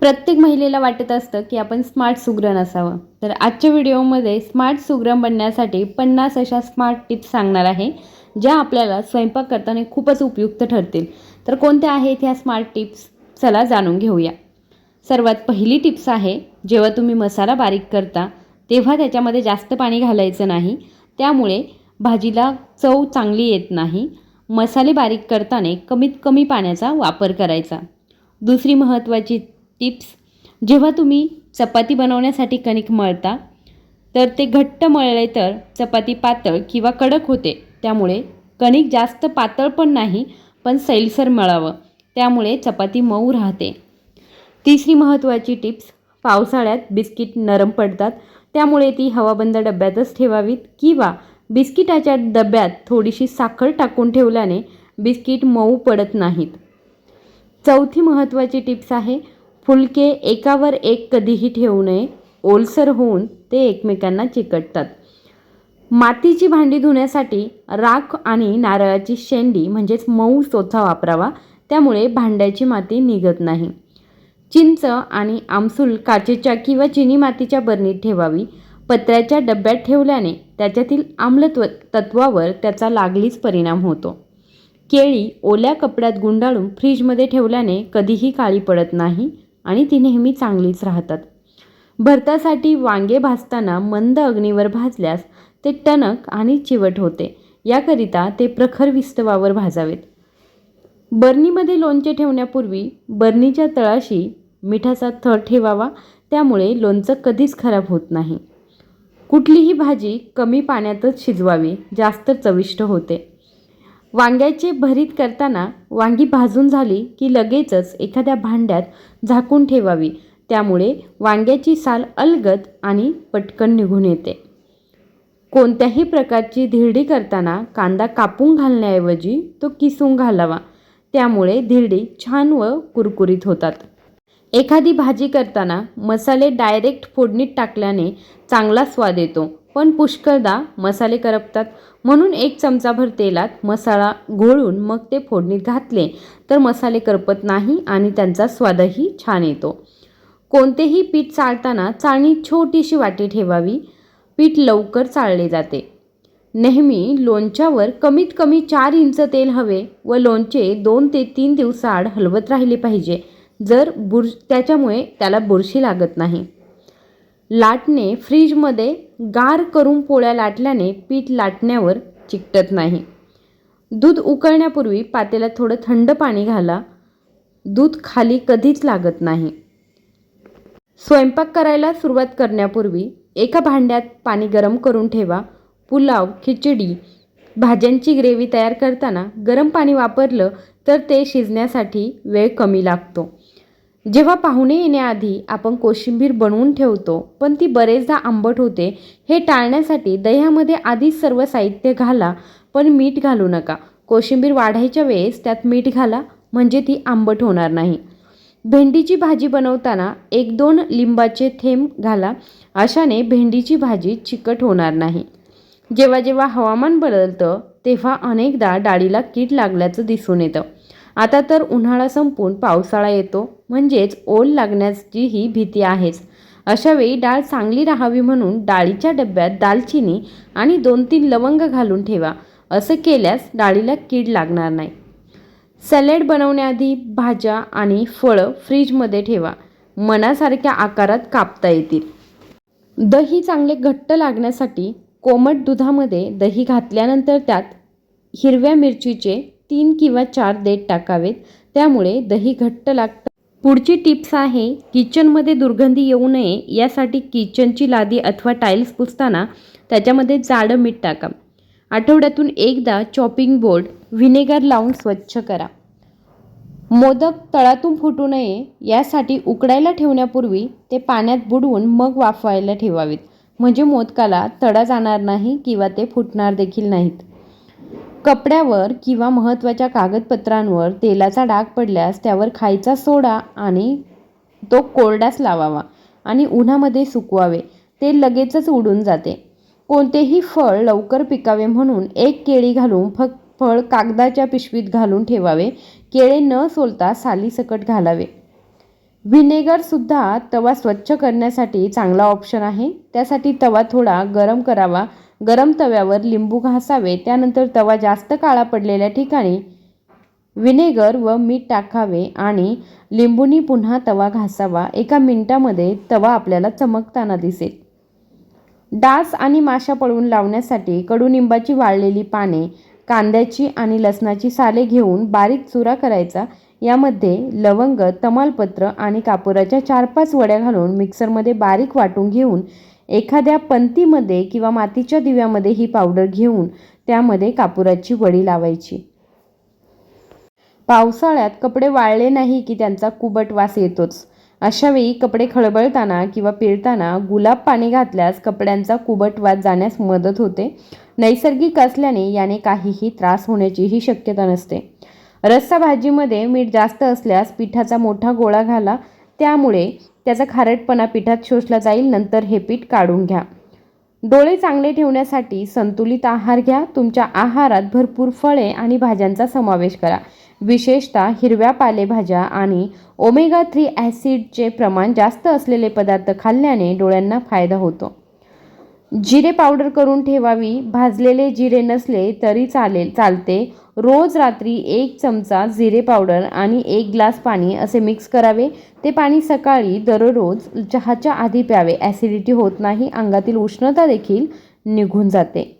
प्रत्येक महिलेला वाटत असतं की आपण स्मार्ट सुगरण असावं. तर आजच्या व्हिडिओमध्ये स्मार्ट सुगरण बनण्यासाठी पन्नास अशा स्मार्ट टिप्स सांगणार आहे ज्या आपल्याला स्वयंपाक करताना खूपच उपयुक्त ठरतील. तर कोणत्या आहेत ह्या स्मार्ट टिप्स? चला जाणून घेऊया. सर्वात पहिली टिप्स आहे जेव्हा तुम्ही मसाला बारीक करता तेव्हा त्याच्यामध्ये जास्त पाणी घालायचं नाही. त्यामुळे भाजीला चव चांगली येत नाही. मसाले बारीक करताना कमीत कमी पाण्याचा वापर करायचा. दुसरी महत्त्वाची टिप्स. जेव्हा तुम्ही चपाती बनवण्यासाठी कणिक मळता तर ते घट्ट मळले तर चपाती पातळ किंवा कडक होते. त्यामुळे कणिक जास्त पातळ पण नाही पण सैलसर मळावं. त्यामुळे चपाती मऊ राहते. तिसरी महत्त्वाची टिप्स पावसाळ्यात बिस्किट नरम पडतात. त्यामुळे ती हवाबंद डब्यातच ठेवावीत किंवा बिस्किटाच्या डब्यात थोडीशी साखर टाकून ठेवल्याने बिस्किट मऊ पडत नाहीत. चौथी महत्त्वाची टिप्स आहे फुलके एकावर एक कधीही ठेवू नये ओलसर होऊन ते एकमेकांना चिकटतात. मातीची भांडी धुण्यासाठी राख आणि नारळाची शेंडी म्हणजेच मऊ चोथा वापरावा त्यामुळे भांड्याची माती निघत नाही. चिंच आणि आमसूल काचेच्या किंवा चिनी मातीच्या बरणीत ठेवावी. पत्र्याच्या डब्यात ठेवल्याने त्याच्यातील आम्लत्व तत्वावर त्याचा लागलीच परिणाम होतो. केळी ओल्या कपड्यात गुंडाळून फ्रीजमध्ये ठेवल्याने कधीही काळी पडत नाही. आणि ती नेहमी चांगलीच राहतात. भरतासाठी वांगे भाजताना मंद अग्नीवर भाजल्यास ते टणक आणि चिवट होते. याकरिता ते प्रखर विस्तवावर भाजावेत. बर्नीमध्ये लोणचे ठेवण्यापूर्वी बर्नीच्या तळाशी मिठाचा थर ठेवावा त्यामुळे लोणचं कधीच खराब होत नाही. कुठलीही भाजी कमी पाण्यातच शिजवावी जास्त चविष्ट होते. वांग्याचे भरीत करताना वांगी भाजून झाली की लगेचच एखाद्या भांड्यात झाकून ठेवावी. त्यामुळे वांग्याची साल अलगद आणि पटकन निघून येते. कोणत्याही प्रकारची धिरडी करताना कांदा कापून घालण्याऐवजी तो किसून घालावा. त्यामुळे धिरडी छान व कुरकुरीत होतात. एखादी भाजी करताना मसाले डायरेक्ट फोडणीत टाकल्याने चांगला स्वाद येतो. पण पुष्कळदा मसाले करपतात. म्हणून एक चमचाभर तेलात मसाला घोळून मग ते फोडणीत घातले तर मसाले करपत नाही आणि त्यांचा स्वादही छान येतो. कोणतेही पीठ चाळताना चाळणीत छोटीशी वाटी ठेवावी. पीठ लवकर चाळले जाते. नेहमी लोणच्यावर कमीत कमी चार इंच तेल हवे व लोणचे दोन ते तीन दिवसाआड हलवत राहिले पाहिजे. जर बुर त्याच्यामुळे त्याला बुरशी लागत नाही. लाटणे फ्रीजमध्ये गार करून पोळ्या लाटल्याने पीठ लाटण्यावर चिकटत नाही. दूध उकळण्यापूर्वी पातेल्यात थोडं थंड पाणी घाला. दूध खाली कधीच लागत नाही. स्वयंपाक करायला सुरुवात करण्यापूर्वी एका भांड्यात पाणी गरम करून ठेवा. पुलाव खिचडी भाज्यांची ग्रेव्ही तयार करताना गरम पाणी वापरलं तर ते शिजण्यासाठी वेळ कमी लागतो. जेव्हा पाहुणे येण्याआधी आपण कोशिंबीर बनवून ठेवतो पण ती बरेचदा आंबट होते हे टाळण्यासाठी दह्यामध्ये आधीच सर्व साहित्य घाला पण मीठ घालू नका. कोशिंबीर वाढायच्या वेळेस त्यात मीठ घाला म्हणजे ती आंबट होणार नाही. भेंडीची भाजी बनवताना एक दोन लिंबाचे थेंब घाला अशाने भेंडीची भाजी चिकट होणार नाही. जेव्हा जेव्हा हवामान बदलतं तेव्हा अनेकदा डाळीला कीड लागल्याचं दिसून येतं. आता तर उन्हाळा संपून पावसाळा येतो म्हणजेच ओल लागण्याची ही भीती आहेच. अशावेळी डाळ चांगली राहावी म्हणून डाळीच्या डब्यात दालचिनी आणि दोन तीन लवंग घालून ठेवा असं केल्यास डाळीला कीड लागणार नाही. सॅलेड बनवण्याआधी भाज्या आणि फळं फ्रीजमध्ये ठेवा. मनासारख्या आकारात कापता येतील. दही चांगले घट्ट लागण्यासाठी कोमट दुधामध्ये दही घातल्यानंतर त्यात हिरव्या मिरचीचे तीन किंवा चार देठ टाकावेत. त्यामुळे दही घट्ट लागतं. पुढची टिप्स आहे किचनमध्ये दुर्गंधी येऊ नये यासाठी किचनची लादी अथवा टाईल्स पुसताना त्याच्यामध्ये जाडं मीठ टाका. आठवड्यातून एकदा चॉपिंग बोर्ड व्हिनेगर लावून स्वच्छ करा. मोदक तळातून फुटू नये यासाठी उकडायला ठेवण्यापूर्वी ते पाण्यात बुडवून मग वाफवायला ठेवावेत. म्हणजे मोदकाला तडा जाणार नाही किंवा ते फुटणार देखील नाहीत. कपड्यावर किंवा महत्त्वाच्या कागदपत्रांवर तेलाचा डाग पडल्यास त्यावर खायचा सोडा आणि तो कोरडाच लावावा आणि उन्हामध्ये सुकवावे. ते लगेचच उडून जाते. कोणतेही फळ लवकर पिकावे म्हणून एक केळी घालून फक्त फळ कागदाच्या पिशवीत घालून ठेवावे. केळे न सोलता सालीसकट घालावे. व्हिनेगरसुद्धा तवा स्वच्छ करण्यासाठी चांगला ऑप्शन आहे. त्यासाठी तवा थोडा गरम करावा. गरम तव्यावर लिंबू घासावे. त्यानंतर तवा जास्त काळा पडलेल्या ठिकाणी व्हिनेगर व मीठ टाकावे आणि लिंबूनी पुन्हा तवा घासावा. एका मिनिटामध्ये तवा आपल्याला चमकताना दिसेल. डास आणि माशा पळवून लावण्यासाठी कडुनिंबाची वाळलेली पाने कांद्याची आणि लसणाची साले घेऊन बारीक चुरा करायचा. यामध्ये लवंग तमालपत्र आणि कापुराच्या चार पाच वड्या घालून मिक्सरमध्ये बारीक वाटून घेऊन एखाद्या पंतीमध्ये किंवा मातीच्या दिव्यामध्ये ही पावडर घेऊन त्यामध्ये कापुराची वडी लावायची. पावसाळ्यात कपडे वाळले नाही की त्यांचा कुबट वास येतोच. अशावेळी कपडे खळबळताना किंवा पिळताना गुलाब पाणी घातल्यास कपड्यांचा कुबट वास जाण्यास मदत होते. नैसर्गिक असल्याने याने काहीही त्रास होण्याचीही शक्यता नसते. रस्सा भाजीमध्ये मीठ जास्त असल्यास पिठाचा मोठा गोळा घाला त्यामुळे त्याचा खारटपणा पिठात शोषला जाईल नंतर हे पीठ काढून घ्या. डोळे चांगले ठेवण्यासाठी संतुलित आहार घ्या. तुमच्या आहारात भरपूर फळे आणि भाज्यांचा समावेश करा. विशेषतः हिरव्या पालेभाज्या आणि ओमेगा थ्री ॲसिडचे प्रमाण जास्त असलेले पदार्थ खाल्ल्याने डोळ्यांना फायदा होतो. जिरे पावडर करून ठेवावी. भाजलेले जिरे नसले तरी चालेल चालते. रोज रात्री एक चमचा जिरे पावडर आणि एक ग्लास पाणी असे मिक्स करावे. ते पाणी सकाळी दररोज चहाच्या आधी प्यावे. ॲसिडिटी होत नाही अंगातील उष्णता देखील निघून जाते.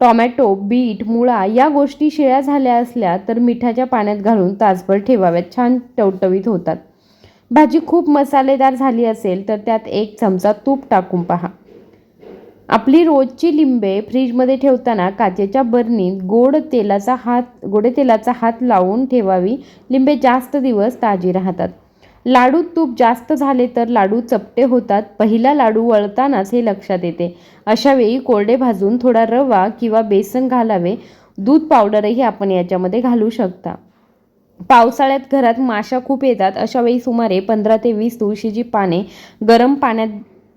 टॉमॅटो बीट मुळा या गोष्टी शिळ्या झाल्या असल्या तर मिठाच्या पाण्यात घालून तासभर ठेवाव्यात. छान टवटवीत होतात. भाजी खूप मसालेदार झाली असेल तर त्यात एक चमचा तूप टाकून पहा. आपली रोजची लिंबे फ्रीजमध्ये ठेवताना काचेच्या बरणीत गोड तेलाचा हात गोडे तेलाचा हात लावून ठेवावी. लिंबे जास्त दिवस ताजी राहतात. लाडू तूप जास्त झाले तर लाडू चपटे होतात. पहिला लाडू वळतानाच हे लक्षात येते. अशावेळी कोरडे भाजून थोडा रवा किंवा बेसन घालावे. दूध पावडरही आपण याच्यामध्ये घालू शकता. पावसाळ्यात घरात माशा खूप येतात. अशावेळी सुमारे पंधरा ते वीस तुळशीची पाने गरम पाण्यात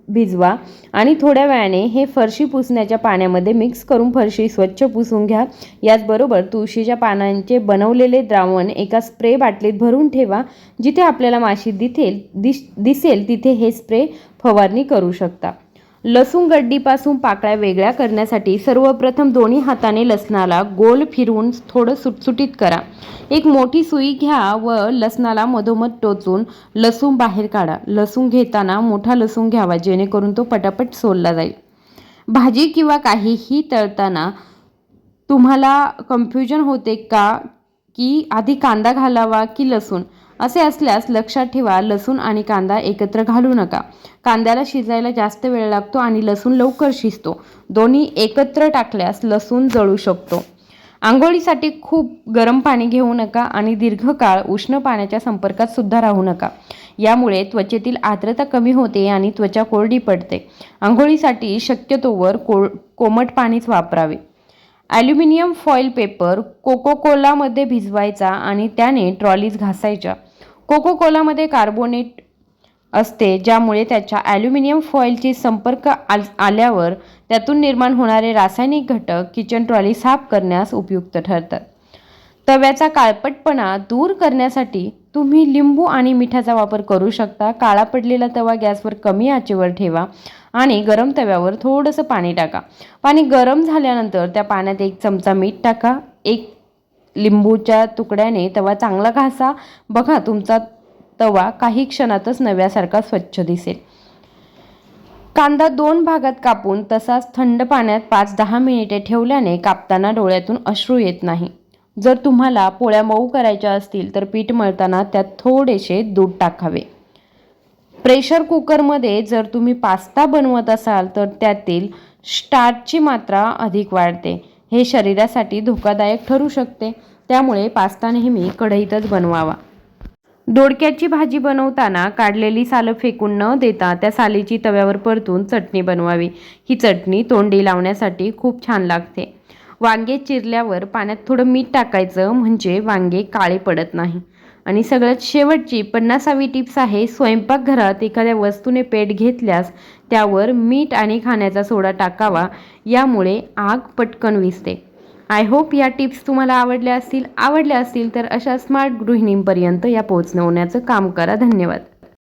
भिजवा आणि थोड्या वेळाने हे फरशी पुसण्याच्या पाण्यामध्ये मिक्स करून फरशी स्वच्छ पुसून घ्या. याचबरोबर तुळशीच्या पानांचे बनवलेले द्रावण एका स्प्रे बाटलीत भरून ठेवा जिथे आपल्याला माशी दिसेल दिस दिसेल तिथे हे स्प्रे फवारणी करू शकता. लसूण गड्डीपासून पाकळ्या वेगळ्या करण्यासाठी सर्वप्रथम दोन्ही हाताने लसणाला गोल फिरवून थोडं सुटसुटीत करा. एक मोठी सुई घ्या व लसणाला मधोमध टोचून लसूण बाहेर काढा. लसूण घेताना मोठा लसूण घ्यावा जेणेकरून तो पटापट सोलला जाईल. भाजी किंवा काहीही तळताना तुम्हाला कन्फ्युजन होते का की आधी कांदा घालावा की लसूण? असे असल्यास लक्षात ठेवा लसूण आणि कांदा एकत्र घालू नका. कांद्याला शिजायला जास्त वेळ लागतो आणि लसूण लवकर शिजतो. दोन्ही एकत्र टाकल्यास लसूण जळू शकतो. आंघोळीसाठी खूप गरम पाणी घेऊ नका आणि दीर्घकाळ उष्ण पाण्याच्या संपर्कात सुद्धा राहू नका. यामुळे त्वचेतील आर्द्रता कमी होते आणि त्वचा कोरडी पडते. आंघोळीसाठी शक्यतोवर को कोमट पाणीच वापरावे. ॲल्युमिनियम फॉईल पेपर कोको कोलामध्ये भिजवायचा आणि त्याने ट्रॉलीज घासायच्या. कोको कोलामध्ये कार्बोनेट असते ज्यामुळे त्याच्या ॲल्युमिनियम फॉईलची संपर्क आल आल्यावर त्यातून निर्माण होणारे रासायनिक घटक किचन ट्रॉली साफ करण्यास उपयुक्त ठरतात. तव्याचा काळपटपणा दूर करण्यासाठी तुम्ही लिंबू आणि मिठाचा वापर करू शकता. काळा पडलेला तवा गॅसवर कमी आचेवर ठेवा आणि गरम तव्यावर थोडंसं पाणी टाका. पाणी गरम झाल्यानंतर त्या पाण्यात एक चमचा मीठ टाका. एक लिंबूच्या तुकड्याने तवा चांगला घासा. बघा तुमचा तवा काही क्षणातच नव्यासारखा स्वच्छ दिसेल. कांदा दोन भागात कापून तसाच थंड पाण्यात पाच दहा मिनिटे ठेवल्याने कापताना डोळ्यातून अश्रू येत नाही. जर तुम्हाला पोळ्या मऊ करायच्या असतील तर पीठ मळताना त्यात थोडेसे दूध टाकावे. प्रेशर कुकरमध्ये जर तुम्ही पास्ता बनवत असाल तर त्यातील स्टार्चची मात्रा अधिक वाढते. हे शरीरासाठी धोकादायक ठरू शकते. त्यामुळे पास्ता नेहमी कढईतच बनवावा. दोडक्याची भाजी बनवताना काढलेली सालं फेकून न देता त्या सालीची तव्यावर परतून चटणी बनवावी. ही चटणी तोंडी लावण्यासाठी खूप छान लागते. वांगे चिरल्यावर पाण्यात थोडं मीठ टाकायचं म्हणजे वांगे काळे पडत नाही. आणि सगळ्यात शेवटची पन्नासावी टिप्स आहे स्वयंपाकघरात एखाद्या वस्तूने पेट घेतल्यास त्यावर मीठ आणि खाण्याचा सोडा टाकावा यामुळे आग पटकन विजते आय होप या टिप्स तुम्हाला आवडल्या असतील. आवडल्या असतील तर अशा स्मार्ट गृहिणींपर्यंत या पोहोचवण्याचं काम करा. धन्यवाद.